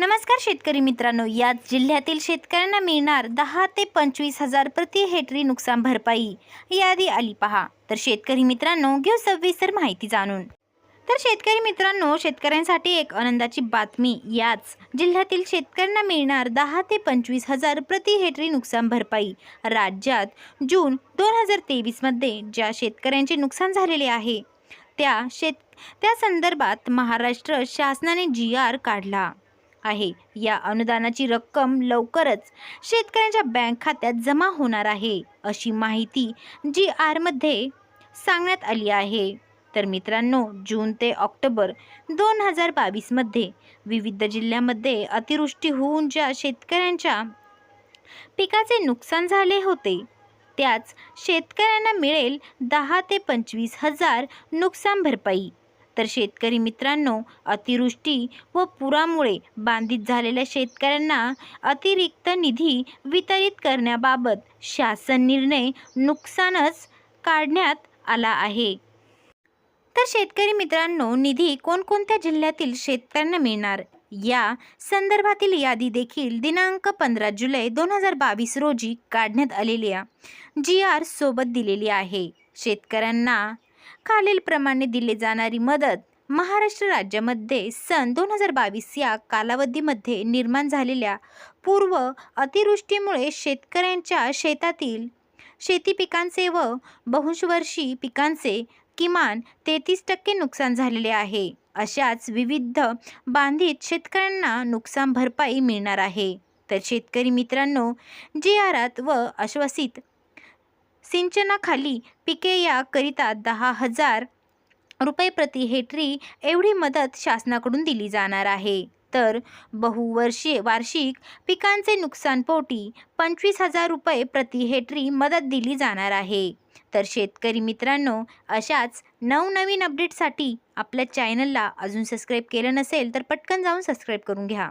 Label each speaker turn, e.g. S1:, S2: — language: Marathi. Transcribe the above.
S1: नमस्कार शेतकरी मित्रांनो याच जिल्ह्यातील शेतकऱ्यांना मिळणार दहा ते पंचवीस हजार प्रति हेक्टरी नुकसान भरपाई. यादी आली पहा. तर शेतकरी मित्रांनो घेऊ सविस्तर माहिती जाणून. तर शेतकरी मित्रांनो शेतकऱ्यांसाठी एक आनंदाची बातमी याच जिल्ह्यातील शेतकऱ्यांना मिळणार दहा ते पंचवीस हजार प्रति हेक्टरी नुकसान भरपाई. राज्यात जून दोन हजार तेवीसमध्ये ज्या शेतकऱ्यांचे नुकसान झालेले आहे त्या शेत त्या संदर्भात महाराष्ट्र शासनाने जी आर काढला. आहे. या अनुदानाची रक्कम लवकरच शेतकऱ्यांच्या बँक खात्यात जमा होणार आहे अशी माहिती जी आरमध्ये सांगण्यात आली आहे. तर मित्रांनो जून ते ऑक्टोबर दोन हजार बावीसमध्ये विविध जिल्ह्यामध्ये अतिवृष्टी होऊन ज्या शेतकऱ्यांच्या पिकाचे नुकसान झाले होते त्याच शेतकऱ्यांना मिळेल दहा ते पंचवीस हजार नुकसान भरपाई. तर शेतकरी मित्रांनो अतिवृष्टी व पुरामुळे बांधित झालेल्या शेतकऱ्यांना अतिरिक्त निधी वितरित करण्याबाबत शासन निर्णय नुकसानच काढण्यात आला आहे. तर शेतकरी मित्रांनो निधी कोणकोणत्या जिल्ह्यातील शेतकऱ्यांना मिळणार? या संदर्भातील यादी देखील दिनांक पंधरा जुलै दोन हजार बावीस रोजी काढण्यात आलेल्या जी आर सोबत दिलेली आहे. शेतकऱ्यांना खालीलप्रमाणे दिली जाणारी मदत महाराष्ट्र राज्यामध्ये सन दोन हजार बावीस या कालावधीमध्ये निर्माण झालेल्या पूर्व अतिवृष्टीमुळे शेतकऱ्यांच्या शेतातील शेती पिकांचे व बहुशवर्षी पिकांचे किमान तेहतीस टक्के नुकसान झालेले आहे. अशाच विविध बांधित शेतकऱ्यांना नुकसान भरपाई मिळणार आहे. तर शेतकरी मित्रांनो जी आरात व आश्वासित सिंचनाखाली पिके याकरिता दहा हजार रुपये प्रति हेक्टरी एवढी मदत शासनाकडून दिली जाणार आहे. तर बहुवर्षीय वार्षिक पिकांचे नुकसानपोटी पंचवीस हजार रुपये प्रति हेक्टरी मदत दिली जाणार आहे. तर शेतकरी मित्रांनो अशाच नवनवीन अपडेटसाठी आपल्या चॅनलला अजून सबस्क्राईब केलं नसेल तर पटकन जाऊन सबस्क्राईब करून घ्या.